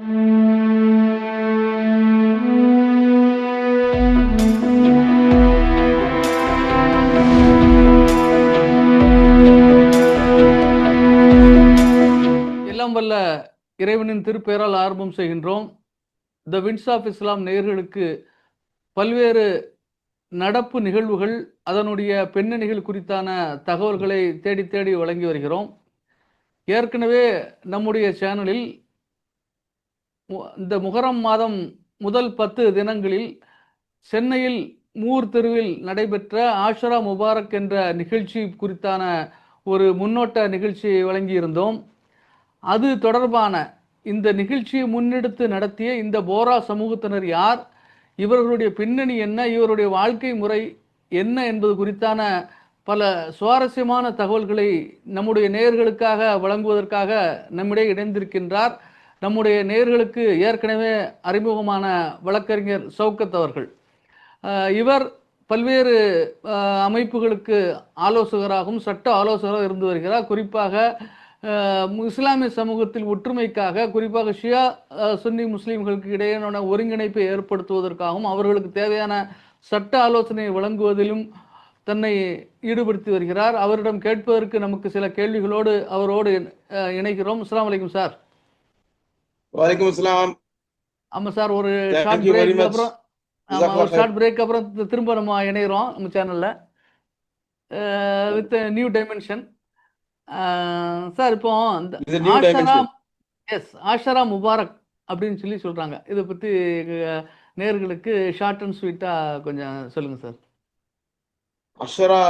எல்லாம் வல்ல இறைவனின் திருப்பெயரால் ஆரம்பம் செய்கின்றோம். த வின்ஸ் ஆஃப் இஸ்லாம் நேர்களுக்கு பல்வேறு நடப்பு நிகழ்வுகள் அதனுடைய பின்னணிகள் குறித்தான தகவல்களை தேடி தேடி வழங்கி வருகிறோம். ஏற்கனவே நம்முடைய சேனலில் இந்த முகரம் மாதம் முதல் பத்து தினங்களில் சென்னையில் மூர் தெருவில் நடைபெற்ற ஆஷரா முபாரக் என்ற நிகழ்ச்சி குறித்தான ஒரு முன்னோட்ட நிகழ்ச்சியை வழங்கியிருந்தோம். அது தொடர்பான இந்த நிகழ்ச்சியை முன்னெடுத்து நடத்திய இந்த போரா சமூகத்தினர் யார் இவர்களுடைய பின்னணி என்ன இவருடைய வாழ்க்கை முறை என்ன என்பது குறித்தான பல சுவாரஸ்யமான தகவல்களை நம்முடைய நேயர்களுக்காக வழங்குவதற்காக நம்மிடையே இணைந்திருக்கின்றார். நம்முடைய நேர்களுக்கு ஏற்கனவே அறிமுகமான வழக்கறிஞர் சவுக்கத் அவர்கள். இவர் பல்வேறு அமைப்புகளுக்கு ஆலோசகராகவும் சட்ட ஆலோசகராக இருந்து வருகிறார். குறிப்பாக இஸ்லாமிய சமூகத்தில் ஒற்றுமைக்காக குறிப்பாக ஷியா சுன்னி முஸ்லீம்களுக்கு இடையேயான ஒருங்கிணைப்பை ஏற்படுத்துவதற்காகவும் அவர்களுக்கு தேவையான சட்ட ஆலோசனை வழங்குவதிலும் தன்னை ஈடுபடுத்தி வருகிறார். அவரிடம் கேட்பதற்கு நமக்கு சில கேள்விகளோடு அவரோடு அஹ், இணைகிறோம். அஸ்ஸலாமு அலைக்கும் சார். வலைக்கம் அஸ்லாம் ஆமாம் சார் ஒரு ஷார்ட் பிரேக். அப்புறம் ஜஸாக்கல்லாஹ் ஒரு ஷார்ட் பிரேக் அப்புறம் திரும்ப நம்ம இணைகிறோம் நம்ம சேனலில் வித் நியூ டைமென்ஷன் சார் இப்போ ஆஷரா எஸ் ஆஷரா முபாரக் அப்படின்னு சொல்லி சொல்கிறாங்க இதை பற்றி நேர்களுக்கு ஷார்ட் அண்ட் ஸ்வீட்டாக கொஞ்சம் சொல்லுங்கள் சார். அஷரா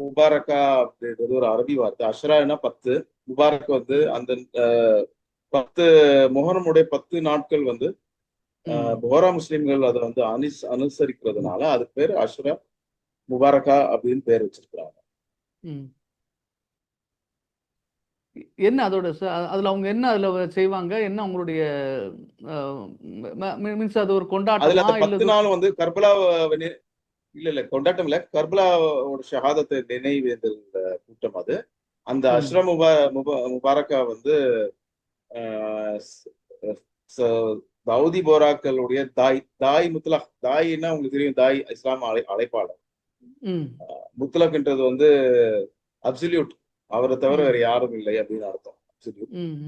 முபாரக்கா அப்படின்றது ஒரு அரபி வார்த்தை. அஷரானா பத்து. முபாரக் வந்து அந்த பத்து முஹரமுடைய பத்து நாட்கள் வந்து போரா முஸ்லிம்கள் அதை வந்து அனுஸ் அனுசரிக்கிறதுனால அதுக்கு பேர் அஷரா முபாரக்கா அப்படின்னு பேர் வச்சிருக்கிறாங்க. என்ன அதோட அதுல அவங்க என்ன அதுல செய்வாங்க? என்ன அவங்களுடைய மீன்ஸ் அது ஒரு அதுல கொண்டாட்டமா அந்த இல்ல பத்து அது- நாள் வந்து கர்பலா இல்ல இல்ல கொண்டாட்டம் இல்ல. கர்பலாவோட ஷஹாதத்தை நினைவேந்தல் கூட்டம் அது. அந்த ம். அஷ்ரம் முபா முபா முபாரக்கா வந்து ஆஹ் ச- ச- தௌதி போராக்களுடைய தாய் தாய் முத்லக் தாய்னா உங்களுக்கு தெரியும் தாய் இஸ்லாம் அழை அழைப்பாளர். ம். முத்லக்ன்றது வந்து அப்சல்யூட் அவரை தவிர. வேற யாரும் இல்லை அப்படின்னு அர்த்தம்.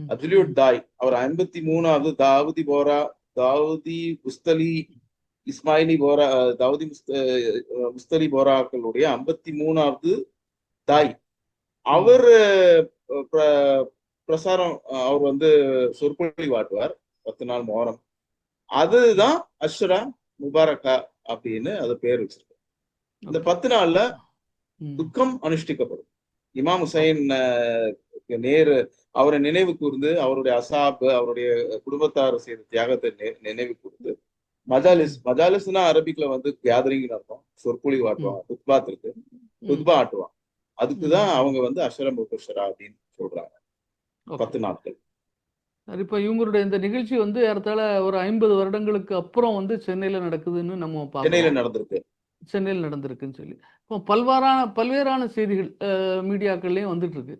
அப்சல்யூட் தாய். அவர் ஐம்பத்தி மூணாவது தாவூதி போரா தாவூதி முஸ்தலி இஸ்மாயிலி போரா தாவூதி முஸ்தலி போராக்களுடைய ஐம்பத்தி மூணாவது தாய். அவர் பிரசாரம் அவர் வந்து சொற்பொழி வாட்டுவார் பத்து நாள் மோரம். அதுதான் அஷ்ரா முபாரக்கா அப்படின்னு அது பேர் வச்சிருக்கு. இந்த பத்து நாள்ல துக்கம் அனுஷ்டிக்கப்படும். இமாம் ஹுசைன் நேரு அவரை நினைவு கூர்ந்து அவருடைய அசாப் அவருடைய குடும்பத்தார் செய்த தியாகத்தை நினைவு கூர்ந்து மஜாலிஸ் மஜாலிஸ்னா அரபிக்ல வந்து கேதரிங் அர்த்தம். சொற்பொழி ஆட்டுவாங்க குத்பாத் இருக்கு குத்பா ஆட்டுவாங்க அதுக்குதான் அவங்க வந்து அஷரம் முபஷரா அப்படின்னு சொல்றாங்க. பத்து நாட்கள். சார் இப்போ இவங்களுடைய இந்த நிகழ்ச்சி வந்து ஏறத்தாழ ஒரு ஐம்பது வருடங்களுக்கு அப்புறம் வந்து சென்னையில் நடக்குதுன்னு நம்ம சென்னையில நடந்திருக்கு. சென்னையில் நடந்திருக்குன்னு சொல்லி. இப்போ பல்வாறான பல்வேறான செய்திகள் மீடியாக்கள்லேயும் வந்துட்டு இருக்கு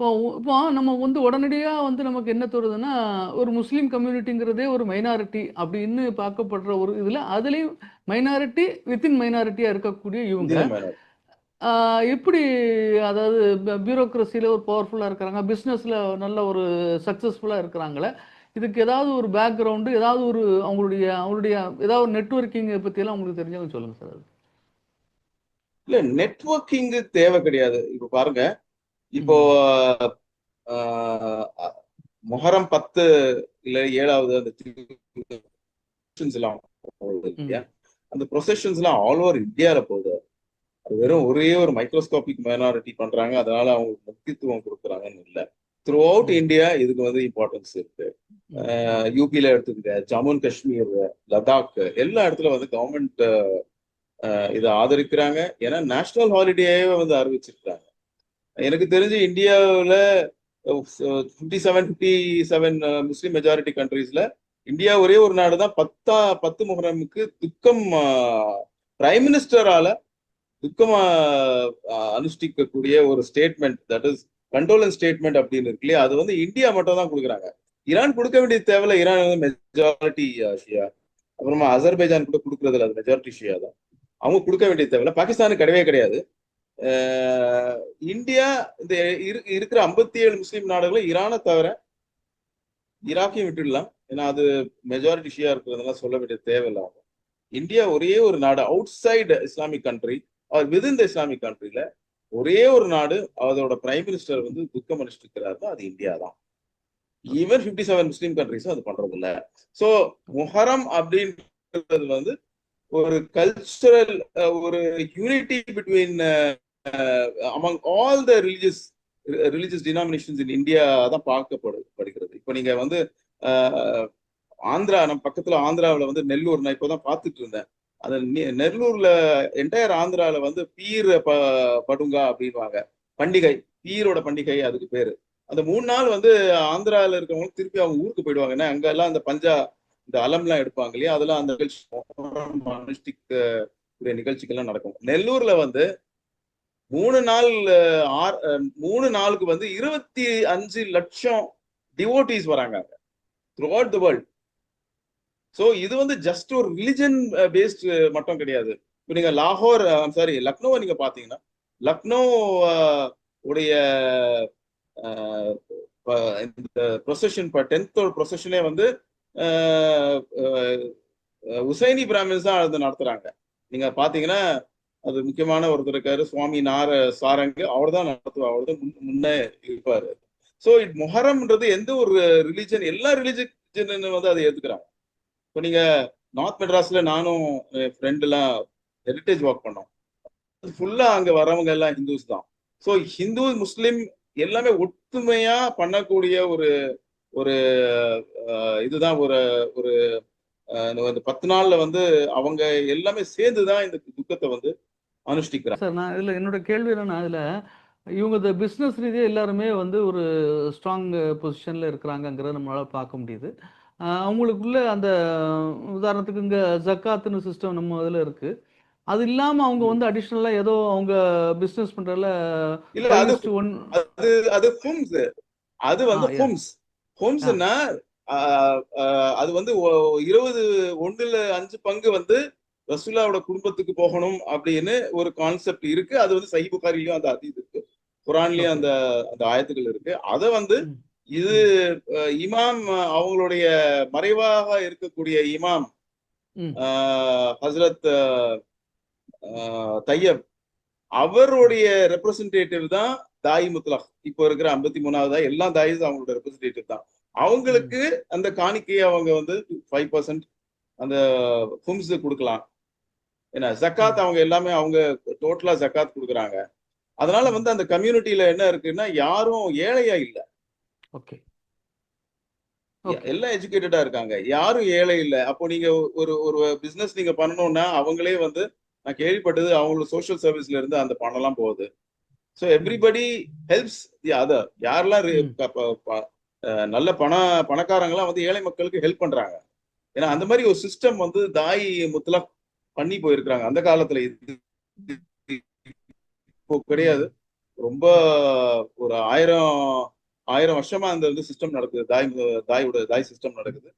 இப்போ இப்போ நம்ம வந்து உடனடியாக வந்து நமக்கு என்ன தோணுதுன்னா ஒரு முஸ்லீம் கம்யூனிட்டிங்கிறதே ஒரு மைனாரிட்டி அப்படின்னு பார்க்கப்படுற ஒரு இதில் அதுலேயும் மைனாரிட்டி வித்தின் மைனாரிட்டியாக இருக்கக்கூடிய இவங்க எப்படி அதாவது பியூரோக்ரஸியில் ஒரு பவர்ஃபுல்லாக இருக்கிறாங்க பிஸ்னஸில் நல்ல ஒரு சக்ஸஸ்ஃபுல்லாக இருக்கிறாங்களே இதுக்கு ஏதாவது ஒரு பேக்ரவுண்டு ஏதாவது ஒரு அவங்களுடைய அவங்களுடைய ஏதாவது ஒரு நெட்ஒர்க்கிங் பற்றியெல்லாம் உங்களுக்கு தெரிஞ்சவங்க சொல்லுங்கள் சார் அது. இல்ல நெட்வொர்க்கிங் தேவை கிடையாது. இப்ப பாருங்க இப்போ ஆஹ், முஹரம் பத்து இல்ல ஏழாவது அந்த எல்லாம் அந்த ப்ரொசஷன்ஸ் எல்லாம் ஆல் ஓவர் இந்தியால போகுது. அது வெறும் ஒரே ஒரு மைக்ரோஸ்கோபிக் மைனாரிட்டி பண்றாங்க. அதனால அவங்களுக்கு முக்கியத்துவம் கொடுக்குறாங்கன்னு இல்ல. த்ரூ அவுட் இந்தியா இதுக்கு வந்து இம்பார்ட்டன்ஸ் இருக்கு. யூபியில எடுத்துக்கிட்ட ஜம்மு அண்ட் காஷ்மீர் லடாக் எல்லா இடத்துல வந்து கவர்மெண்ட் இதை ஆதரிக்கிறாங்க. ஏன்னா நேஷனல் ஹாலிடேவே வந்து அறிவிச்சிருக்காங்க. எனக்கு தெரிஞ்சு இந்தியாவில் fifty seven fifty seven Muslim majority கண்ட்ரீஸ்ல India ஒரே ஒரு நாடு தான் பத்தா பத்து முகரமுக்கு துக்கம் பிரைம் மினிஸ்டரால துக்கம் அனுஷ்டிக்கக்கூடிய ஒரு statement that is condolence statement அப்படின்னு இருக்கு இல்லையா? அது வந்து இந்தியா மட்டும் தான் கொடுக்குறாங்க. ஈரான் கொடுக்க வேண்டிய தேவையில்ல. ஈரான் வந்து மெஜாரிட்டி ஷியா. அப்புறமா அசர்பைஜான் கூட கொடுக்கறது அது மெஜாரிட்டி ஷியா தான். அவங்க கொடுக்க வேண்டிய தேவையில்ல. பாகிஸ்தானுக்கு கிடையவே கிடையாது. இந்தியா இந்த இரு- இருக்கிற ஐம்பத்தி ஏழு முஸ்லீம் நாடுகளும் ஈரானை தவிர ஈராக்கையும் விட்டுடலாம். ஏன்னா அது மெஜாரிட்டி ஷியா இருக்கிறதுனால சொல்ல வேண்டிய தேவையில்லை ஆகும் இந்தியா ஒரே ஒரு நாடு outside Islamic country or within the Islamic கண்ட்ரில ஒரே ஒரு நாடு அதோட பிரைம் மினிஸ்டர் வந்து துக்கம் அனுஷ்டிக்கிறாருன்னா அது இந்தியா தான். ஈவன் பிப்டி செவன் முஸ்லீம் கண்ட்ரிஸும் அது பண்றது இல்ல சோ முஹரம் அப்படின்றது வந்து ஒரு கல்ச்சுரல் ஒரு unity between among all the religious religious denominations in India தான் பார்க்கப்படு படுகிறது. இப்போ நீங்க வந்து ஆந்திரா நம்ம பக்கத்துல ஆந்திராவுல வந்து நெல்லூர் நான் இப்போதான் பார்த்துட்டு இருந்தேன். அந்த நெல்லூர்ல என்டையர் ஆந்திரால வந்து பீர் ப படுங்கா அப்படின்வாங்க பண்டிகை பீரோட பண்டிகை அதுக்கு பேரு. அந்த மூணு நாள் வந்து ஆந்திரால இருக்கவங்க திருப்பி அவங்க ஊருக்கு போயிடுவாங்க. ஏன்னா அங்க எல்லாம் அந்த பஞ்சா இந்த அலம்லாம் எடுப்பாங்க இல்லையா? அதெல்லாம் அந்த நிகழ்ச்சி அனுஷ்டிக் நிகழ்ச்சிகள்லாம் நடக்கும். நெல்லூர்ல வந்து மூணு நாள் ஆறு ஆர் மூணு நாளுக்கு வந்து இருபத்தி அஞ்சு லட்சம் டிவோட்டிஸ் வராங்க throughout the world so இது வந்து ஜஸ்ட் ஒரு ரிலிஜன் பேஸ்ட் uh, uh, மட்டும் கிடையாது. இப்போ நீங்க லாகோர் uh, சாரி லக்னோவை நீங்க பாத்தீங்கன்னா லக்னோ உடைய இந்த ப்ரொசஷன் இப்போ டென்த்தோட ப்ரொசஷனே வந்து உசைனி பிராமின்ஸ் தான் அது நடத்துறாங்க. நீங்க பாத்தீங்கன்னா அது முக்கியமான ஒருத்தர் இருக்காரு சுவாமி நார சாரங்க அவர் தான் நடத்துவார் அவர் தான் முன்- முன்னே இருப்பாரு. ஸோ இட் மொஹரம்ன்றது எந்த ஒரு ரிலிஜன் எல்லா ரிலிஜன் வந்து அதை ஏத்துக்கிறாங்க. இப்போ நீங்க நார்த் மெட்ராஸ்ல நானும் ஃப்ரெண்ட் எல்லாம் ஹெரிட்டேஜ் ஒர்க் பண்ணோம். ஃபுல்லா அங்க வரவங்க எல்லாம் ஹிந்துஸ் தான். ஸோ ஹிந்து முஸ்லீம் எல்லாமே ஒற்றுமையா பண்ணக்கூடிய ஒரு ஒரு இதுதான் ஒரு ஒரு இந்த பத்து நாள்ல வந்து அவங்க எல்லாமே சேர்ந்து தான் இந்த துக்கத்தை வந்து அனுஷ்டிக்கிறாங்க. சார் நான் இதுல என்னோட கேள்வி என்னன்னா அதுல இவங்க இந்த பிஸ்னஸ் ரீதியாக எல்லாருமே வந்து ஒரு ஸ்ட்ராங் பொசிஷனில் இருக்கிறாங்கங்கிறத நம்மளால் பார்க்க முடியுது. அவங்களுக்குள்ள அந்த உதாரணத்துக்கு இங்கே ஜக்காத்துன்னு சிஸ்டம் நம்ம இதில் இருக்குது அது இல்லாமல் அவங்க வந்து அடிஷ்னலாக ஏதோ அவங்க பிஸ்னஸ் பண்ணுறதுல இல்ல அது அது அது ஹும்ஸ் அது வந்து. ஹும்ஸ் ஹும்ஸ்னா அது வந்து இருபது ஒண்ணுல அஞ்சு பங்கு வந்து ரசூலாவோட குடும்பத்துக்கு போகணும் அப்படின்னு ஒரு கான்செப்ட் இருக்கு. அது வந்து சஹி புகாரிலயும் அந்த அது இருக்கு. குரான்லயும் அந்த அந்த ஆயத்துக்கள் இருக்கு. அத வந்து. இது இமாம் அவங்களுடைய மறைவாக இருக்கக்கூடிய இமாம் அஹ், தையப் அவருடைய ரெப்ரசன்டேட்டிவ் தான் தாய் முத்லக் இப்போ இருக்கிற ஐம்பத்தி மூணாவது எல்லா தாயிஸ் அவங்களோட ரெப்ரசன்டேட்டிவ் தான். அவங்களுக்கு அந்த காணிக்கையை அவங்க வந்து ஃபைவ் பர்சன்ட் அந்த ஹும்ஸ் கொடுக்கலாம். ஏன்னா ஜக்காத் அவங்க எல்லாமே அவங்க டோட்டலா ஜக்காத் கொடுக்குறாங்க. அதனால வந்து அந்த கம்யூனிட்டியில என்ன இருக்குன்னா யாரும் ஏழையா இல்ல. ஓகே எல்லாம் எஜுகேட்டடா இருக்காங்க யாரும் ஏழை இல்ல அப்போ நீங்க ஒரு ஒரு பிசினஸ் நீங்க பண்ணணும்னா அவங்களே வந்து நான் கேள்விப்பட்டது அவங்களோட சோஷியல் சர்வீஸ்ல இருந்து அந்த பணம்லாம் போகுது so everybody helps the other யாரெல்லாம் நல்ல பண பணக்காரங்களாம் வந்து ஏழை மக்களுக்கு ஹெல்ப் பண்றாங்க ஏன்னா அந்த மாதிரி ஒரு சிஸ்டம் வந்து தாய் முத்தலா பண்ணி போயிருக்கிறாங்க அந்த காலத்துல இது இப்போ கிடையாது ரொம்ப ஒரு ஆயிரம் ஆயிரம் வருஷமா அந்த வந்து சிஸ்டம் நடக்குது. தாய் தாயோட தாய் சிஸ்டம் நடக்குது.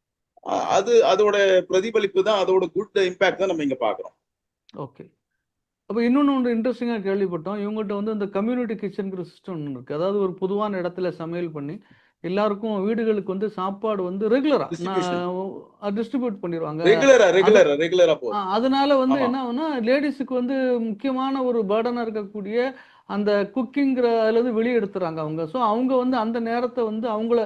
அது அதோட பிரதிபலிப்பு தான் அதோட குட் இம்பாக்ட் தான் நம்ம இங்க பாக்குறோம் ஓகே அப்போ இன்னொன்று ஒன்று இன்ட்ரெஸ்டிங்காக கேள்விப்பட்டோம். இவங்ககிட்ட வந்து இந்த கம்யூனிட்டி கிச்சனுங்கிற சிஸ்டம் ஒன்று இருக்குது அதாவது ஒரு பொதுவான இடத்துல சமையல் பண்ணி எல்லாருக்கும் வீடுகளுக்கு வந்து சாப்பாடு வந்து. நான் டிஸ்ட்ரிபியூட் பண்ணிடுவாங்க ரெகுலரா ரெகுலரா ரெகுலரா அதனால வந்து. என்ன ஆகும்னா லேடிஸுக்கு வந்து முக்கியமான ஒரு பேர்டனாக இருக்கக்கூடிய அந்த குக்கிங்கிற அதுலேருந்து வெளியே எடுத்துறாங்க அவங்க. ஸோ அவங்க வந்து அந்த நேரத்தை வந்து அவங்கள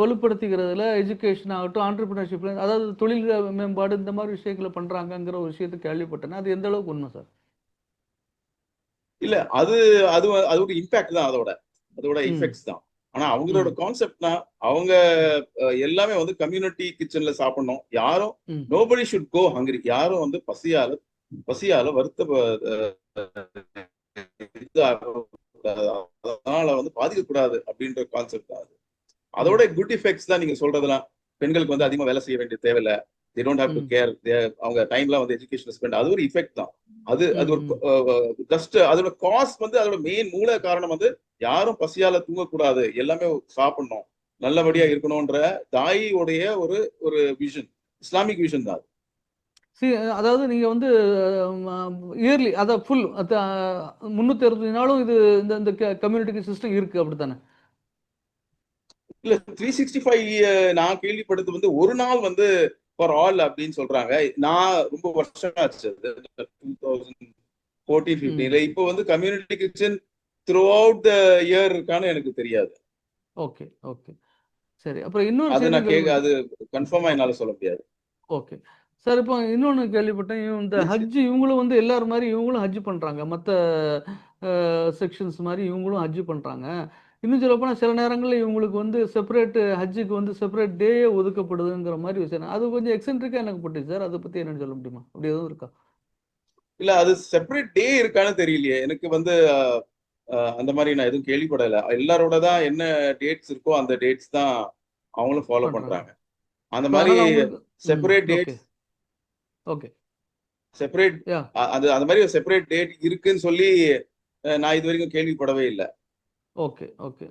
வலுப்படுத்திக்கிறதுல எஜுகேஷன் ஆகட்டும் ஆண்டர்பிரினர்ஷிப்ல அதாவது தொழில் மேம்பாடு இந்த மாதிரி விஷயங்களை பண்ணுறாங்கங்கிற ஒரு விஷயத்தை கேள்விப்பட்டேன். அது எந்த அளவுக்கு உண்மை சார்? இல்ல அது அது அது ஒரு இம்பாக்ட் தான் அதோட. அதோட. இஃபெக்ட்ஸ் தான். ஆனா அவங்களோட கான்செப்ட்னா அவங்க எல்லாமே வந்து கம்யூனிட்டி கிச்சன்ல சாப்பிடணும். யாரும். நோபடி ஷுட் கோ ஹங்கரி யாரும் வந்து பசியால பசியால வருத்த அதனால வந்து பாதிக்கக்கூடாது அப்படின்ற கான்செப்ட் தான் அது. அதோட குட் இஃபெக்ட்ஸ் தான் நீங்க சொல்றதெல்லாம் பெண்களுக்கு வந்து அதிகமா வேலை செய்ய வேண்டிய தேவையில்ல. Don't have to ம். கேர் அவங்க டைம்லாம் வந்து எஜுகேஷன் ஸ்பெண்ட் அது ஒரு இஃபெக்ட் தான். அது அது ஒரு ஜஸ்ட் அதோட காஸ்ட் வந்து அதோட மெயின் மூல காரணம் வந்து யாரும் பசியால தூங்கக்கூடாது. எல்லாமே சாப்பிடணும். நல்லபடியா இருக்கணும்ன்ற தாயியுடைய ஒரு ஒரு விஷன் இஸ்லாமிக் விஷன் தான் அது. சி அதாவது நீங்க வந்து இயர்லி அத ஃபுல் முன்னூத்தி அறுபத்தஞ்சு நாளும் இது இந்த இந்த கம்யூனிட்டி சிஸ்டம் இருக்கு அப்படித்தானே? இல்ல த்ரீ சிக்ஸ்டி ஃபைவ் நான் கேள்விப்பட்டது வந்து ஒரு நாள் வந்து ஃபார் ஆல் அப்படின்னு சொல்றாங்க. நான் ரொம்ப வருஷம் ஆச்சு டூ தௌசண்ட் ஃபோர்டீன் ஃபிஃப்டீன்ல இப்போ வந்து community kitchen throughout the year இருக்கான்னு எனக்கு தெரியாது. Okay okay. சரி அப்புறம் இன்னொரு அது நான் கேட்க அது கன்ஃபார்மா என்னால சொல்ல முடியாது. ஓகே. சார் இப்போ இன்னொன்று கேள்விப்பட்டேன். இவங்க இந்த Yes, yes. ஹஜ் இவங்களும் வந்து எல்லாரும் மாதிரி இவங்களும் ஹஜ் பண்ணுறாங்க மற்ற செக்ஷன்ஸ் மாதிரி இவங்களும் ஹஜ் பண்ணுறாங்க இன்னும் சொல்லப்போனால் சில நேரங்களில் இவங்களுக்கு வந்து செப்பரேட் ஹஜ்ஜுக்கு வந்து செப்பரேட் டே ஒதுக்கப்படுதுங்கிற மாதிரி விஷயம். அது கொஞ்சம் எக்ஸென்ட்ரிக்காக எனக்கு பட்டுச்சு சார். அதை பற்றி என்னன்னு சொல்ல முடியுமா? அப்படி எதுவும் இருக்கா? இல்ல அது செப்பரேட் டே இருக்கான்னு தெரியலையே. எனக்கு வந்து அந்த மாதிரி நான் எதுவும் கேள்விப்படல. எல்லாரோட தான் என்ன டேட்ஸ் இருக்கோ அந்த டேட்ஸ் தான் அவங்களும் ஃபாலோ பண்றாங்க. பண்றாங்க. அந்த மாதிரி செப்பரேட் டேட்ஸ் ஓகே செப்பரேட் அது அந்த மாதிரி ஒரு செப்பரேட் டேட் இருக்குன்னு சொல்லி நான் இது வரைக்கும் கேள்விப்படவே இல்லை. ஓகே ஓகே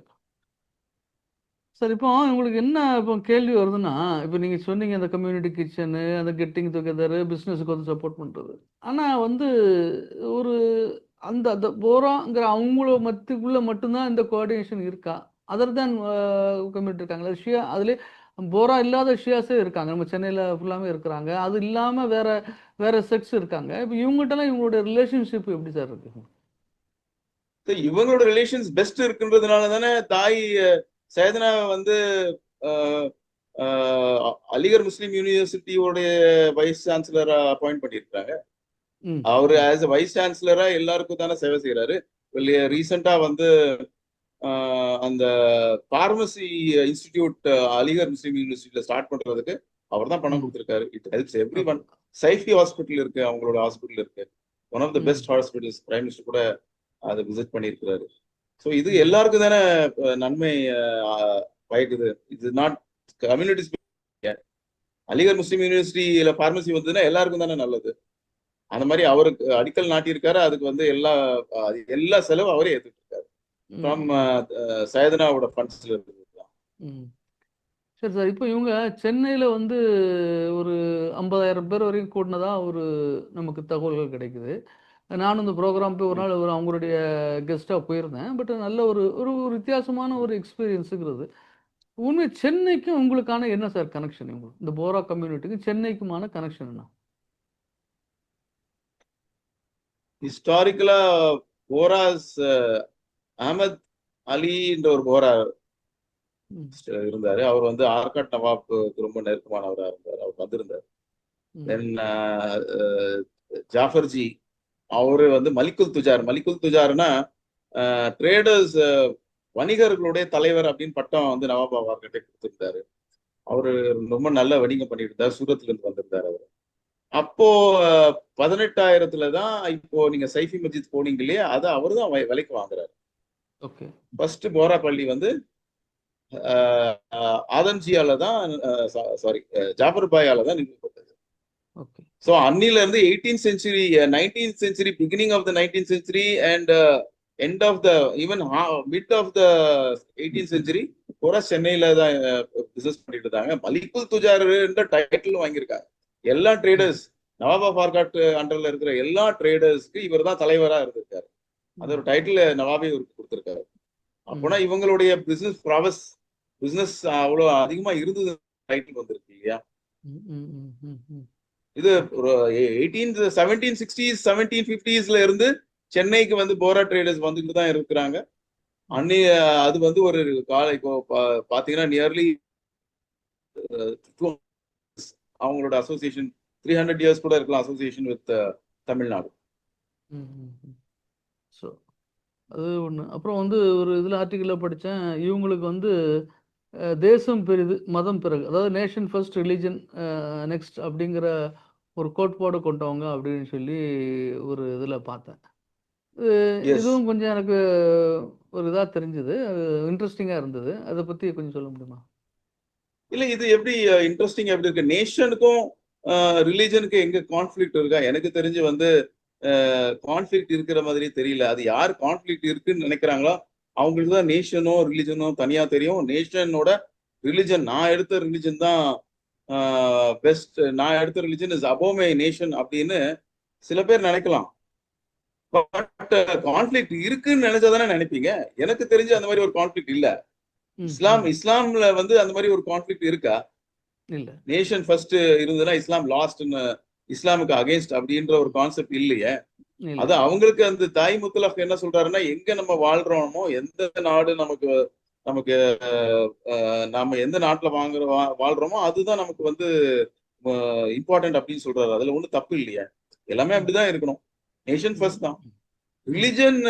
சார் இப்போ உங்களுக்கு என்ன இப்போ கேள்வி வருதுன்னா இப்போ நீங்கள் சொன்னீங்க அந்த கம்யூனிட்டி கிச்சனு அந்த கெட்டிங் டுகெதர் பிஸ்னஸுக்கு வந்து சப்போர்ட் பண்ணுறது ஆனால் வந்து ஒரு அந்த அந்த போராங்கிற அவங்கள மத்திக்குள்ளே மட்டும்தான் இந்த கோஆர்டினேஷன் இருக்கா? அதர் தேன் கம்யூனிட்டி இருக்காங்களா? ஷியா அதுலேயே போரா இல்லாத ஷியாஸே இருக்காங்க. நம்ம சென்னையில் ஃபுல்லாமே இருக்கிறாங்க. அது இல்லாமல் வேற வேற செக்ஸ் இருக்காங்க. இப்போ இவங்ககிட்டலாம் இவங்களோட ரிலேஷன்ஷிப் எப்படி சார் இருக்கு? இவங்களோட ரிலேஷன்ஸ் பெஸ்ட் இருக்குன்றதுனால தானே தாய் சேதனா வந்து அலிகர் முஸ்லீம் யூனிவர்சிட்டியோடைய வைஸ் சான்சலரா அப்பாயிண்ட் பண்ணியிருக்காங்க அவரு ஆஸ் அ வைஸ் சான்சலரா எல்லாருக்கும் தானே சேவை செய்யறாரு ரீசெண்டா வந்து அந்த பார்மசி இன்ஸ்டிடியூட் அலிகர் முஸ்லீம் யூனிவர்சிட்டியில ஸ்டார்ட் பண்றதுக்கு அவர் தான் பணம் கொடுத்திருக்காரு. It helps everyone Saifee hospital இருக்கு அவங்களோட ஹாஸ்பிட்டல் இருக்கு. One of the best hospitals prime minister கூட அதை விசிட் பண்ணியிருக்கிறாரு. ஸோ இது எல்லாருக்கும் தானே நன்மை பயக்குது. இது நாட் கம்யூனிட்டிஸ் அலிகர் முஸ்லீம் யூனிவர்சிட்டியில பார்மசி வந்ததுன்னா எல்லாருக்கும் தானே நல்லது. அந்த மாதிரி அவருக்கு அடிக்கல் நாட்டியிருக்காரு. அதுக்கு வந்து எல்லா எல்லா செலவு அவரே ஏத்துட்டு இருக்காரு. ஃப்ரம் ம் சயதனாவோட ஃபண்ட்ஸ்ல இருக்குது சரி சார். இப்போ இவங்க சென்னையில் வந்து ஒரு ஐம்பதாயிரம் பேர் வரைக்கும் கூட்டினதா ஒரு நமக்கு தகவல்கள் கிடைக்குது. நானும் இந்த ப்ரோக்ராம் போய் ஒரு நாள் ஒரு அவங்களுடைய கெஸ்ட்டாக போயிருந்தேன். பட் நல்ல ஒரு ஒரு வித்தியாசமான ஒரு எக்ஸ்பீரியன்ஸுங்கிறது உண்மை சென்னைக்கும் உங்களுக்கான என்ன சார் கனெக்ஷன் உங்களுக்கு இந்த போரா கம்யூனிட்டிக்கு சென்னைக்குமான கனெக்ஷன் என்ன? ஹிஸ்டாரிக்கலா போராஸ் அஹமத் அலின்ற ஒரு போரா இருந்தாரு. அவர் வந்து ஆர்காட் நவாப்புக்கு ரொம்ப நெருக்கமானவரா இருந்தார். அவர் வந்திருந்தார். தென் ஜாஃபர்ஜி அவரு வந்து மலிகுல் துஜார். மலிகுல் துஜார்னா ட்ரேடர்ஸ் வணிகர்களுடைய தலைவர் அப்படின்னு பட்டம் வந்து நவாப் அவர்கிட்ட கொடுத்திருந்தாரு. அவரு ரொம்ப நல்ல வணிகம் பண்ணிட்டு இருந்தார் சூரத்ல இருந்து வந்திருந்தார் அவர். அப்போ பதினெட்டாயிரத்துல தான் இப்போ நீங்க சைஃபி மஸ்ஜித் போனீங்க இல்லையா? அதை அவரு தான் விலைக்கு வாங்குறாரு. ஃபர்ஸ்ட் போரா பள்ளி வந்து ஆதம்ஜியால தான் சாரி ஜாஃபர் பாயால தான் நிறுவப்பட்டது. ஸோ அன்னில இருந்து eighteen century nineteen century beginning of the nineteen century and end of the even mid of the eighteen century பூரா சென்னையில தான் பிசினஸ் பண்ணிட்டு இருந்தாங்க. மலிகுல் துஜார்ன்ற டைட்டில் வாங்கியிருக்காங்க. எல்லா ட்ரேடர்ஸ் நவாபா ஃபார்காட் அண்டர்ல இருக்கிற எல்லா ட்ரேடர்ஸ்க்கு இவர் தான் தலைவரா இருந்திருக்காரு. அது ஒரு டைட்டில் நவாபே இவருக்கு கொடுத்திருக்காரு. அப்போனா இவங்களுடைய பிசினஸ் ப்ராவஸ் பிசினஸ் அவ்வளவு அதிகமா இருந்தது டைட்டில் வந்திருக்கு இல்லையா? இது எயிட்டீன் செவன்டீன் சிக்ஸ்டீஸ் செவன்டீன் ஃபிஃப்டிஸ்ல இருந்து சென்னைக்கு வந்து போரா ட்ரேடர்ஸ் வந்துட்டு தான் இருக்கிறாங்க. அன்னி அது வந்து ஒரு கால இப்போ பாத்தீங்கன்னா நியர்லி அவங்களோட அசோசியேஷன் த்ரீ ஹண்ட்ரட் இயர்ஸ் கூட இருக்கலாம் அசோசியேஷன் வித் தமிழ்நாடு. அது ஒன்று அப்புறம் வந்து ஒரு இதில் ஆர்டிக்கலில் படித்தேன் இவங்களுக்கு வந்து தேசம் பெரிது மதம் பிறகு. அதாவது நேஷன் ஃபர்ஸ்ட் ரிலீஜன் நெக்ஸ்ட் அப்படிங்கிற ஒரு கோட்பாடு கொண்டவங்க அப்படின்னு சொல்லி ஒரு இதில் பார்த்தேன். இதுவும் கொஞ்சம் எனக்கு ஒரு இதாக தெரிஞ்சுது. அது இன்ட்ரெஸ்டிங்காக இருந்தது. அதை பற்றி கொஞ்சம் சொல்ல முடியுமா? இல்ல இது எப்படி இன்ட்ரெஸ்டிங் எப்படி இருக்கு? நேஷனுக்கும் ரிலீஜனுக்கு எங்க கான்ஃபிளிக்ட் இருக்கா? எனக்கு தெரிஞ்சு வந்து கான்ஃபிளிக்ட் இருக்கிற மாதிரி தெரியல. அது யார் கான்ஃபிளிக்ட் இருக்குன்னு நினைக்கிறாங்களோ அவங்களுக்கு தான் நேஷனோ ரிலீஜனோ தனியா தெரியும். நேஷனோட ரிலிஜன் நான் எடுத்த ரிலிஜன் தான் பெஸ்ட் நான் எடுத்த religion is above my nation அப்படின்னு சில பேர் நினைக்கலாம். பட் கான்ஃபிளிக்ட் இருக்குன்னு நினைச்சாதானே நினைப்பீங்க? எனக்கு தெரிஞ்சு அந்த மாதிரி ஒரு கான்ஃபிளிக்ட் இல்ல. ம், இஸ்லாம் ம். இஸ்லாம்ல வந்து அந்த மாதிரி ஒரு கான்ஃபிளிக்ட் இருக்கா? நேஷன் ஃபர்ஸ்ட் இருந்ததுன்னா இஸ்லாம் லாஸ்ட்னு இஸ்லாமுக்கு அகைன்ஸ்ட் அப்படின்ற ஒரு கான்செப்ட் இல்லையே. இல்ல. அது அவங்களுக்கு அந்த தாய் முத்தலாக் என்ன சொல்றாருன்னா எங்க நம்ம வாழ்றோமோ எந்த நாடு நமக்கு நமக்கு நாம எந்த நாட்டுல வாங்குற வாழ்றோமோ அதுதான் நமக்கு வந்து இம்பார்ட்டன்ட் அப்படின்னு சொல்றாரு. அதுல ஒண்ணும் தப்பு இல்லையே. எல்லாமே அப்படிதான் இருக்கணும். நேஷன் ஃபர்ஸ்ட் தான். ரிலிஜன்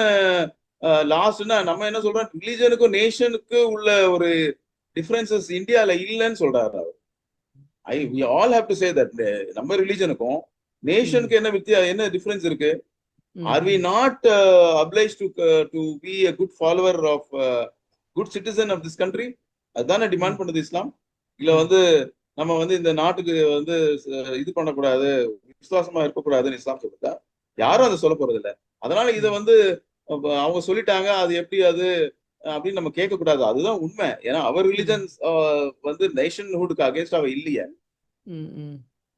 லாஸ்ட்னா நம்ம என்ன சொல்றோம்? ரிலிஜனுக்கும் நேஷனுக்கு உள்ள ஒரு டிஃபரன்சஸ் இந்தியால இல்லைன்னு சொல்றாரு அவர். I we all have to say that நம்ம ரிலிஜனுக்கும் நேஷனுக்கு என்ன வித்தியா என்ன டிஃபரன்ஸ் இருக்கு? Are we. Not applies to to be a good follower of good citizen of this country அதுதானே டிமாண்ட் பண்ணுது இஸ்லாம்? இல்ல வந்து நம்ம வந்து இந்த நாட்டுக்கு வந்து இது பண்ணக்கூடாது விசுவாசமா இருக்கக்கூடாதுன்னு இஸ்லாம் சொல்லுதா யாரும் அதை சொல்ல போறது இல்ல அதனால இதை வந்து அவங்க சொல்லிட்டாங்க அது எப்படி அது அப்படின்னு நம்ம கேட்க கூடாது அதுதான் உண்மை. ஏன்னா அவர் ரிலிஜன் வந்து நேஷன்ஹுட்க்கு இல்லையே.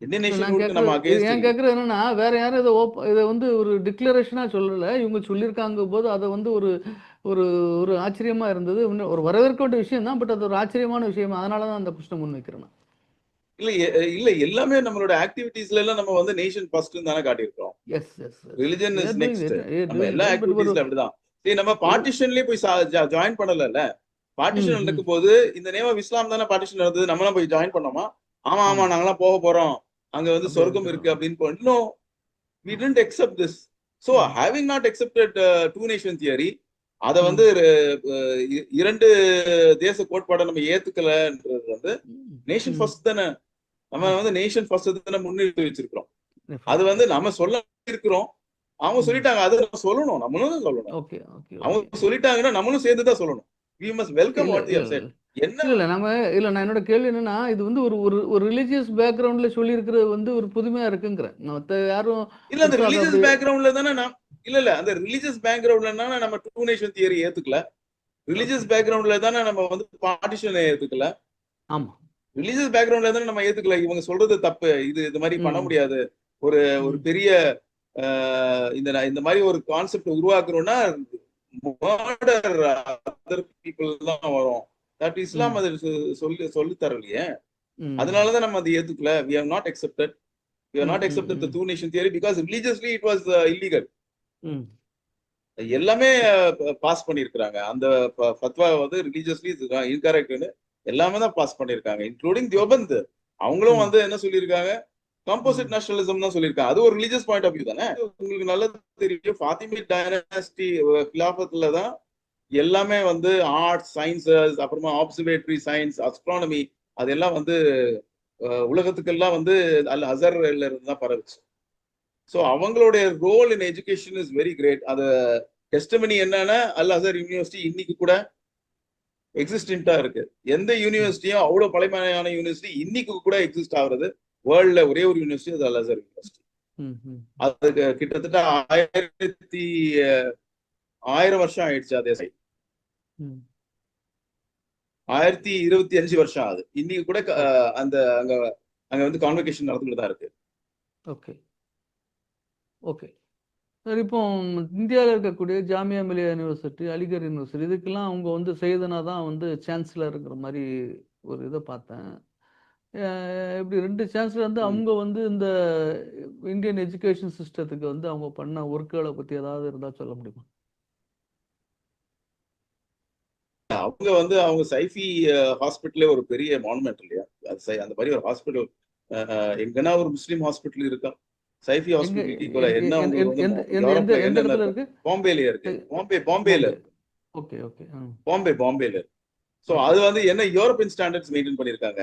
இல்ல, நான் நேஷன்ஹுட்க்கு நம்ம கேக்குறது ஏன் கேக்குறது என்னன்னா வேற யாரும் இதை ஓப் இதை வந்து ஒரு டிக்ளரேஷனா சொல்லல. இவங்க சொல்லியிருக்காங்க போது அதை வந்து ஒரு ஒரு ஒரு ஆச்சரியமா இருந்தது. ஒரு வரவேற்க வேண்டிய விஷயம் தான் பட் அது ஒரு ஆச்சரியமான விஷயம். அதனால தான் அந்த கொஸ்டின் முன் வைக்கிறேன் நான். இல்ல இல்ல எல்லாமே நம்மளோட ஆக்டிவிட்டீஸ்ல எல்லாம் நம்ம வந்து நேஷன் ஃபர்ஸ்ட் தானே காட்டியிருக்கோம் yes yes religion is next நம்ம எல்லா ஆக்டிவிட்டீஸ்ல அப்படிதான். நம்ம பார்ட்டிஷன்லயே போய் ஜாயின் பண்ணல பார்ட்டிஷன். நடக்கும் போது இந்த நேம் ஆஃப் இஸ்லாம் தானே பார்ட்டிஷன் நடந்தது நம்மளாம் போய் ஜாயின் பண்ணோமா ஆமா ஆமா. நாங்களாம் போக போறோம் அங்க வந்து சொர்க்கம். இருக்கு அப்படின்னு இன்னும் we didn't accept this so ம். having not accepted uh, two nation theory அத வந்து இரண்டு தேச கோட்பாடை நம்ம ஏத்துக்கலன்றது வந்து நேஷன். ஃபர்ஸ்ட் தானே நம்ம. வந்து நேஷன் ஃபர்ஸ்ட் தானே முன்னிறுத்தி வச்சிருக்கிறோம். அது வந்து நம்ம சொல்ல இருக்கிறோம் அவங்க. சொல்லிட்டாங்க அது சொல்லணும் நம்மளும் சொல்லணும். ஓகே ஓகே அவங்க சொல்லிட்டாங்கன்னா நம்மளும் சேர்ந்து தான் சொல்லணும் have இல்ல said. என்ன? இல்ல நம்ம இல்ல நான் என்னோட கேள்வி என்னன்னா இது வந்து ஒரு ஒரு ஒரு ரிலீஜியஸ் பேக்ரவுண்ட்ல சொல்லியிருக்கிறது வந்து ஒரு புதுமையா இருக்குங்கிறேன். மத்த யாரும் இல்ல அந்த ரிலீஜியஸ் பேக்ரவுண்ட்ல தானே நான் இல்ல இல்ல அந்த ரிலீஜியஸ் பேக்ரவுண்ட்ல நம்ம டூ நேஷன் தியரி ஏத்துக்கல. ரிலீஜியஸ் பேக்ரவுண்ட்ல தானே நம்ம வந்து பார்ட்டிஷன் ஏத்துக்கல. ஆமா. ரிலீஜியஸ் பேக்ரவுண்ட்ல தானே நம்ம ஏத்துக்கல. இவங்க சொல்றது தப்பு இது இது மாதிரி பண்ண முடியாது. ஒரு ஒரு பெரிய இந்த இந்த மாதிரி ஒரு கான்செப்ட் உருவாக்குறோம்னா மர்டர் அதர் பீப்புள் தான் வரும். தட் இஸ்லாம் அது சொல்லி சொல்லி தரலையே அதனாலதான் நம்ம அதை ஏத்துக்கல. ம் not ம் accepted the ம். two nation theory because religiously it was uh, illegal. ம். எல்லாமே பாஸ் பண்ணிருக்காங்க அந்த ஃபத்வா வந்து ரிலீஜியஸ்லி இன்கரெக்ட்னு எல்லாமே தான் பாஸ் பண்ணிருக்காங்க இன்க்ளூடிங் தியோபந்த் அவங்களும் வந்து என்ன சொல்லியிருக்காங்க? காம்போசிட் நேஷனலிசம் தான் சொல்லியிருக்காங்க அது ஒரு ரிலீஜியஸ் பாயிண்ட் ஆஃப் வியூ தானே? உங்களுக்கு நல்லா தெரியும். ஃபாத்திமி டைனாஸ்டி கிலாஃபத்துல தான் எல்லாமே வந்து ஆர்ட்ஸ் சயின்சஸ் அப்புறமா ஆப்சர்வேட்டரி சயின்ஸ் அஸ்ட்ரானமி அதெல்லாம் வந்து உலகத்துக்கெல்லாம் வந்து அல் அசர்ல இருந்து தான் பரவுச்சு. ஸோ அவங்களுடைய role in education is very great அது டெஸ்டமனி என்னன்னா அல் அசர் யூனிவர்சிட்டி இன்னைக்கு கூட எக்ஸிஸ்டண்டா இருக்கு. எந்த யூனிவர்சிட்டியும் அவ்வளவு பழமையான யூனிவர்சிட்டி இன்னைக்கு கூட எக்ஸிஸ்ட் ஆகுறது. வேர்ல்ட்ல ஒரே ஒரு யூனிவர்சிட்டி அது அல் அசர் யூனிவர்சிட்டி அதுக்கு கிட்டத்தட்ட ஆயிரத்தி ஆயிரம் வருஷம் ஆயிடுச்சு அதே. ம். ஆயிரத்தி இருபத்தி அஞ்சு வருஷம் ஆகுது. இன்னைக்கு கூட அந்த அங்க அங்க வந்து கான்வெகேஷன் நடந்துட்டு தான் இருக்கு. ஓகே. ஓகே. சார் இப்போ இந்தியாவில் இருக்கக்கூடிய ஜாமியா மிலியா யூனிவர்சிட்டி அலிகர் யூனிவர்சிட்டி இதுக்கெல்லாம் அவங்க வந்து செய்தனா தான் வந்து சான்சலர் இருக்கிற மாதிரி ஒரு இதை பார்த்தேன். இப்படி ரெண்டு சான்சலர் வந்து. அவங்க வந்து இந்த இந்தியன் எஜுகேஷன் சிஸ்டத்துக்கு வந்து அவங்க பண்ண ஒர்க்குகளை பற்றி ஏதாவது இருந்தால் சொல்ல முடியுமா? அவங்க வந்து அவங்க சைஃபி ஹாஸ்பிட்டலே ஒரு பெரிய மானுமெண்ட் இல்லையா? சை- அந்த மாதிரி ஒரு ஹாஸ்பிட்டல் எங்கன்னா ஒரு முஸ்லீம் ஹாஸ்பிட்டல் இருக்கா? சைஃபி ஹாஸ்பிட்டல் என்ன பாம்பேலயே இருக்கு? பாம்பே பாம்பேல ஓகே ஓகே. பாம்பே பாம்பேல இருக்கு. ஸோ ஓகே அது வந்து என்ன யூரோப்பியன் ஸ்டாண்டர்ட்ஸ் மெயின்டைன் பண்ணிருக்காங்க?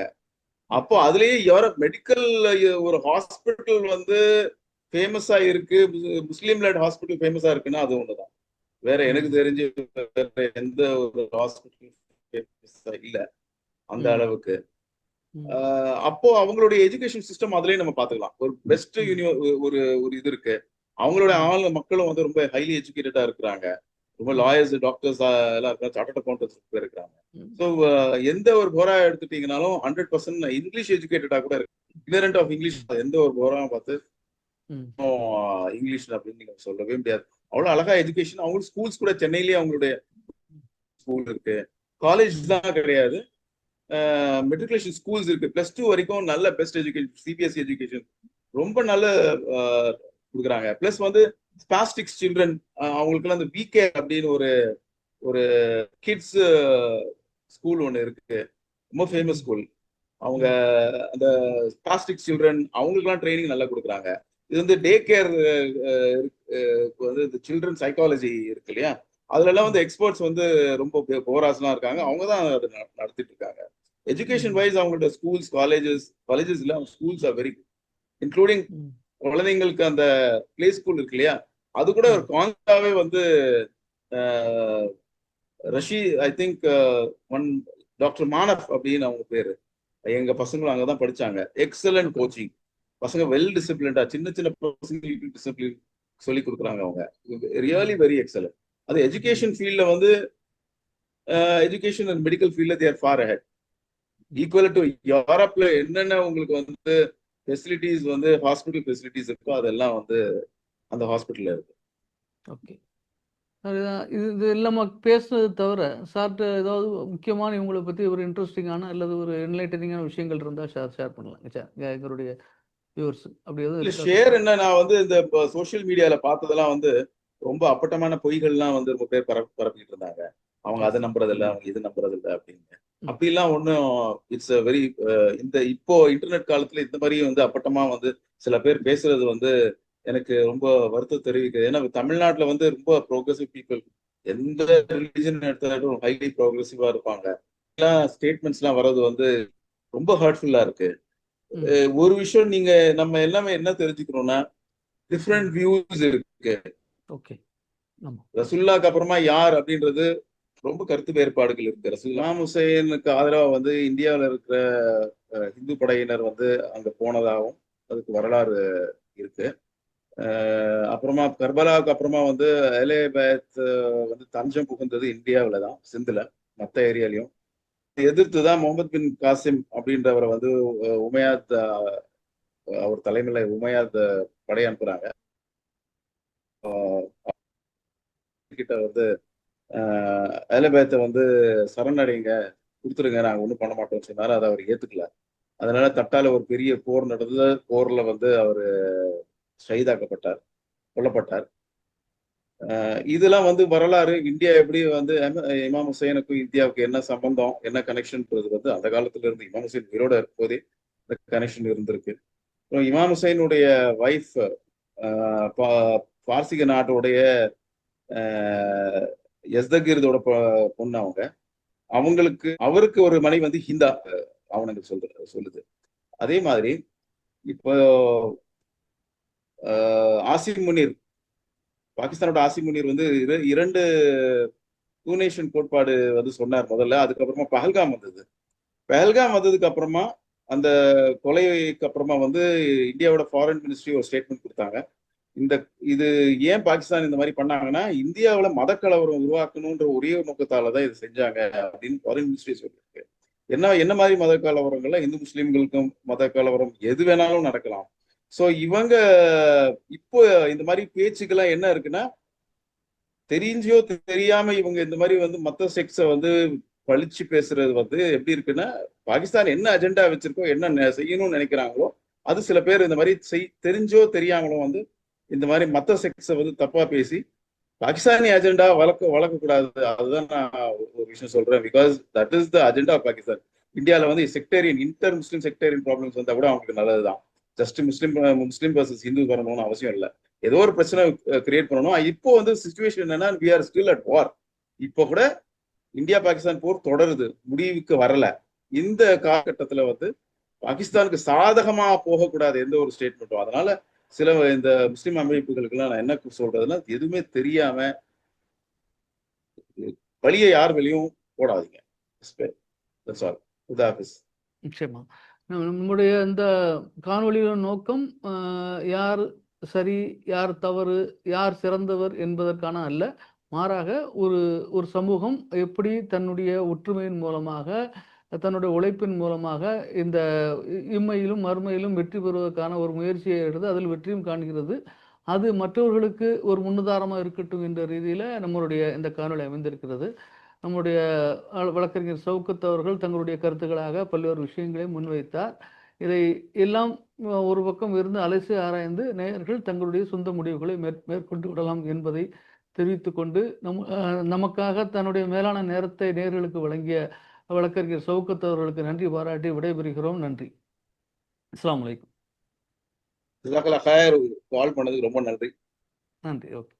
அப்போ அதுலயே யூரோப் மெடிக்கல் ஒரு ஹாஸ்பிட்டல் வந்து ஃபேமஸா இருக்கு. முஸ்லீம் லெட் ஹாஸ்பிட்டல் ஃபேமஸா இருக்குன்னா அது ஒண்ணுதான். வேற எனக்கு தெரிஞ்சு வேற எந்த ஒரு ஹாஸ்பிட்டல் இல்ல. அந்த அளவுக்கு. அப்போ அவங்களுடைய எஜுகேஷன் சிஸ்டம் அதுலயே நம்ம பாத்துக்கலாம் ஒரு பெஸ்ட் ம் யூனிவ ஒரு ஒரு இது இருக்கு. அவங்களோட ம் ஆள் மக்களும் வந்து ரொம்ப ஹைலி எஜுகேட்டடா இருக்கிறாங்க. ரொம்ப லாயர்ஸ் டாக்டர்ஸ் எல்லாம் இருக்காங்க. சார்ட்டர்ட் அக்கௌண்டன்ஸ் பேர் இருக்கிறாங்க ம். ஸோ எந்த ஒரு போரா எடுத்துட்டீங்கனாலும் ஹண்ட்ரட் பர்சன்ட் இங்கிலீஷ் எஜுகேட்டடா கூட இருக்கு இக்னரண்ட் ஆஃப் இங்கிலீஷ் எந்த ஒரு போராவும் பார்த்து இங்கிலீஷ் அப்படின்னு நீங்க சொல்லவே முடியாது. அவ்வளவு அழகா எஜுகேஷன் அவங்க ஸ்கூல்ஸ் கூட சென்னையிலேயே அவங்களுடைய ஸ்கூல் இருக்கு. காலேஜ் தான் கிடையாது. மெட்ரிகுலேஷன் ஸ்கூல்ஸ் இருக்கு. பிளஸ் டூ வரைக்கும் நல்ல பெஸ்ட் எஜுகேஷன் சிபிஎஸ்சி எஜுகேஷன் ரொம்ப நல்ல கொடுக்குறாங்க. பிளஸ் வந்து ஸ்பாஸ்டிக்ஸ் சில்ட்ரன் uh, அவங்களுக்குலாம் அந்த விகே அப்படின்னு ஒரு ஒரு கிட்ஸ் ஸ்கூல் ஒன்று இருக்கு. ரொம்ப ஃபேமஸ் ஸ்கூல் அவங்க அந்த ஸ்பாஸ்டிக் சில்ட்ரன் அவங்களுக்குலாம் ட்ரைனிங் நல்லா கொடுக்குறாங்க. இது வந்து டே uh, கேர் uh, வந்து இந்த சில்ட்ரன் சைக்காலஜி இருக்கு இல்லையா? அதுல எல்லாம் வந்து எக்ஸ்பர்ட்ஸ் வந்து ரொம்ப போராஸ்லாம் இருக்காங்க. அவங்க தான் அதை நடத்திட்டு இருக்காங்க. எஜுகேஷன் வைஸ் அவங்களோட ஸ்கூல்ஸ் காலேஜஸ் காலேஜஸ் இல்ல ஸ்கூல்ஸ் ஆர் வெரி இன்க்ளூடிங் குழந்தைங்களுக்கு அந்த பிளே ஸ்கூல் இருக்கு இல்லையா? அது கூட ஒரு கான்சாவே வந்து ரஷி ஐ திங்க் ஒன் டாக்டர் மானப் அப்படின்னு அவங்க பேரு. எங்க பசங்களும் அங்கதான் படிச்சாங்க. எக்ஸலன்ட் கோச்சிங் பசங்க வெல் டிசிப்ளின்டா சின்ன சின்ன பசங்களுக்கு டிசிப்ளின் சொல்லி கொடுக்குறாங்க அவங்க. ரியலி வெரி எக்ஸலன்ட் அது எஜுகேஷன் ஃபீல்ட்ல வந்து எஜுகேஷன் அண்ட் மெடிக்கல் ஃபீல்ட்ல they're far ahead equal to யூரோப்ல என்னென்ன உங்களுக்கு வந்து ஃபெசிலிட்டிஸ் வந்து ஹாஸ்பிட்டல் ஃபெசிலிட்டிஸ் இருக்கோ அதெல்லாம் வந்து அந்த ஹாஸ்பிட்டல்ல இருக்கு. ஓகே அதுதான் இது இது இல்லாம பேசுனது தவிர சார்ட்ட ஏதாவது முக்கியமான இவங்களை பத்தி ஒரு இன்ட்ரெஸ்டிங்கான அல்லது ஒரு என்லைட்டனிங்கான விஷயங்கள் இருந்தா ஷேர் ஷேர் பண்ணலாம் சார் எங்களுடைய வியூவர்ஸ் அப்படி எதுவும்? ஷேர் என்ன நான் வந்து இந்த சோஷியல் மீடியால பார்த்ததெல்லாம் வந்து ரொம்ப அப்பட்டமான பொய்கள்லாம் வந்து ரொம்ப பேர் பரப்ப பரப்பிட்டு இருந்தாங்க. அவங்க அதை நம்புறது இல்ல அவங்க இது நம்புறது இல்ல அப்படின்னு அப்படிலாம் ஒன்றும் இட்ஸ் அ வெரி இந்த இப்போ இன்டர்நெட் காலத்துல இந்த மாதிரி வந்து அப்பட்டமா வந்து சில பேர் பேசுறது வந்து எனக்கு ரொம்ப வருத்தம் தெரிவிக்குது. ஏன்னா தமிழ்நாட்டுல வந்து ரொம்ப ப்ரோக்ரஸிவ் பீப்புள் எந்த ரிலிஜன் எடுத்தாலும் ஹைலி ப்ரோக்ரஸிவா இருப்பாங்க. எல்லாம் ஸ்டேட்மெண்ட்ஸ் எல்லாம் வர்றது வந்து ரொம்ப ஹர்ட்ஃபுல்லா இருக்கு. ஒரு விஷயம் நீங்க நம்ம எல்லாமே என்ன தெரிஞ்சுக்கணும்னா டிஃப்ரெண்ட் வியூஸ் இருக்கு. ரசுல்லாக்கு அப்புறமா யார் அப்படின்றது ரொம்ப கருத்து வேறுபாடுகள் இருக்கு. ரசுல்லாம் ஹுசைனுக்கு ஆதரவா வந்து இந்தியாவில் இருக்கிற இந்து படையினர் வந்து அங்க போனதாகவும் அதுக்கு வரலாறு இருக்கு. அப்புறமா கர்பலாவுக்கு அப்புறமா வந்து அலேபேத் வந்து தஞ்சம் புகுந்தது இந்தியாவில தான் சிந்துல மத்த ஏரியாலையும். எதிர்த்து தான் முகமது பின் காசிம் அப்படின்றவரை வந்து உமையாத் அவர் தலைமையில உமையாத் படை அனுப்புறாங்க. கிட்ட வந்து அலபேத்தை வந்து சரணடைங்க கொடுத்துருங்க நாங்க ஒண்ணும் பண்ண மாட்டோம் சொன்னாலும் அதை அவர் ஏத்துக்கல. அதனால தட்டால ஒரு பெரிய போர் நடந்த போர்ல வந்து அவர் ஷைதாக்கப்பட்டார் கொல்லப்பட்டார். இதெல்லாம் வந்து வரலாறு. இந்தியா எப்படி வந்து இமாம் ஹுசைனுக்கும் இந்தியாவுக்கு என்ன சம்பந்தம் என்ன கனெக்ஷன்ன்றது வந்து அந்த காலத்துல இருந்து இமாம் ஹுசைன் உயிரோட இருக்கும்போதே இந்த கனெக்ஷன் இருந்திருக்கு. அப்புறம் இமாம் ஹுசைனுடைய ஒய்ஃப் பார்சிக நாட்டுடைய எஸ்தகிர்தோட பொண்ணு அவங்க. அவங்களுக்கு அவருக்கு ஒரு மனைவி வந்து ஹிந்தா ஆவணங்கள் சொல்ற சொல்லுது. அதே மாதிரி இப்போ ஆசிம் முனீர் பாகிஸ்தானோட ஆசிம் முனீர் வந்து இர- இரண்டு டூனேஷன் கோட்பாடு வந்து சொன்னார் முதல்ல அதுக்கப்புறமா பஹல்காம் வந்தது. பஹல்காம் வந்ததுக்கு அப்புறமா அந்த கொலைக்கு அப்புறமா வந்து இந்தியாவோட ஃபாரின் மினிஸ்ட்ரி ஒரு ஸ்டேட்மெண்ட் கொடுத்தாங்க. இந்த இது ஏன் பாகிஸ்தான் இந்த மாதிரி பண்ணாங்கன்னா இந்தியாவுல மத கலவரம் உருவாக்கணுன்ற ஒரே ஒரு நோக்கத்தால தான் இது செஞ்சாங்க அப்படின்னு ஃபாரின் மினிஸ்ட்ரி சொல்லியிருக்கு. என்ன என்ன மாதிரி மத கலவரங்கள்ல இந்து முஸ்லீம்களுக்கும் மத கலவரம் எது வேணாலும் நடக்கலாம். சோ இவங்க இப்போ இந்த மாதிரி பேச்சுக்கெல்லாம் என்ன இருக்குன்னா தெரிஞ்சோ தெரியாம இவங்க இந்த மாதிரி வந்து மத்த செக்ஸை வந்து பழிச்சு பேசுறது வந்து எப்படி இருக்குன்னா பாகிஸ்தான் என்ன அஜெண்டா வச்சிருக்கோ என்ன நெ- செய்யணும்னு நினைக்கிறாங்களோ அது சில பேர் இந்த மாதிரி செய் தெரிஞ்சோ தெரியாமலோ வந்து இந்த மாதிரி மத்த செக்ஸை வந்து தப்பா பேசி பாகிஸ்தானி அஜெண்டா வளர்க்க வளர்க்கக்கூடாது. அதுதான் நான் ஒரு விஷயம் சொல்றேன். Because that is the agenda of Pakistan இந்தியாவில் வந்து sectarian inter Muslim sectarian problems வந்தால் கூட அவங்களுக்கு நல்லதுதான். Just Muslim Muslim versus Hindu வரணும்னு அவசியம் இல்லை. ஏதோ ஒரு பிரச்சனை கிரியேட் பண்ணணும். இப்போ வந்து சுச்சுவேஷன் என்னன்னா we are still at war இப்போ கூட இந்தியா பாகிஸ்தான் போர் தொடருது. முடிவுக்கு வரல. இந்த காலகட்டத்துல வந்து பாகிஸ்தானுக்கு சாதகமா போகக்கூடாது எந்த ஒரு ஸ்டேட்மெண்ட்டும் அதனால சில இந்த முஸ்லீம் அமைப்புகளுக்கெல்லாம் நான் என்ன சொல்றதுன்னா எதுவுமே தெரியாம வழியை யார் வெளியும் போடாதீங்க. நிச்சயமா. நம்முடைய இந்த காணொளியோட நோக்கம் ஆஹ், யார் சரி யார் தவறு யார் சிறந்தவர் என்பதற்கான அல்ல. மாறாக ஒரு ஒரு சமூகம் எப்படி தன்னுடைய ஒற்றுமையின் மூலமாக தன்னுடைய உழைப்பின் மூலமாக இந்த இம்மையிலும் மறுமையிலும் வெற்றி பெறுவதற்கான ஒரு முயற்சியை எடுத்து அதில் வெற்றியும் காண்கிறது. அது மற்றவர்களுக்கு ஒரு முன்னுதாரணமாக இருக்கட்டும் என்ற ரீதியில் நம்மளுடைய இந்த காணொலி அமைந்திருக்கிறது. நம்முடைய வழக்கறிஞர் சவுக்கத் அவர்கள் தங்களுடைய கருத்துக்களாக பல்வேறு விஷயங்களை முன்வைத்தார். இதை எல்லாம் ஒரு பக்கம் இருந்து அலசி ஆராய்ந்து நேயர்கள் தங்களுடைய சொந்த முடிவுகளை மேற் மேற்கொண்டு விடலாம் என்பதை தெரிவித்துக்கொண்டு நம் நமக்காக தன்னுடைய மேலான நேரத்தை நேர்களுக்கு வழங்கிய வழக்கறிஞர் சவுக்கத் அவர்களுக்கு நன்றி பாராட்டி விடைபெறுகிறோம். நன்றி. ஜிசாக்கலா ஹயர் கால் பண்ணதுக்கு ரொம்ப நன்றி. நன்றி ஓகே.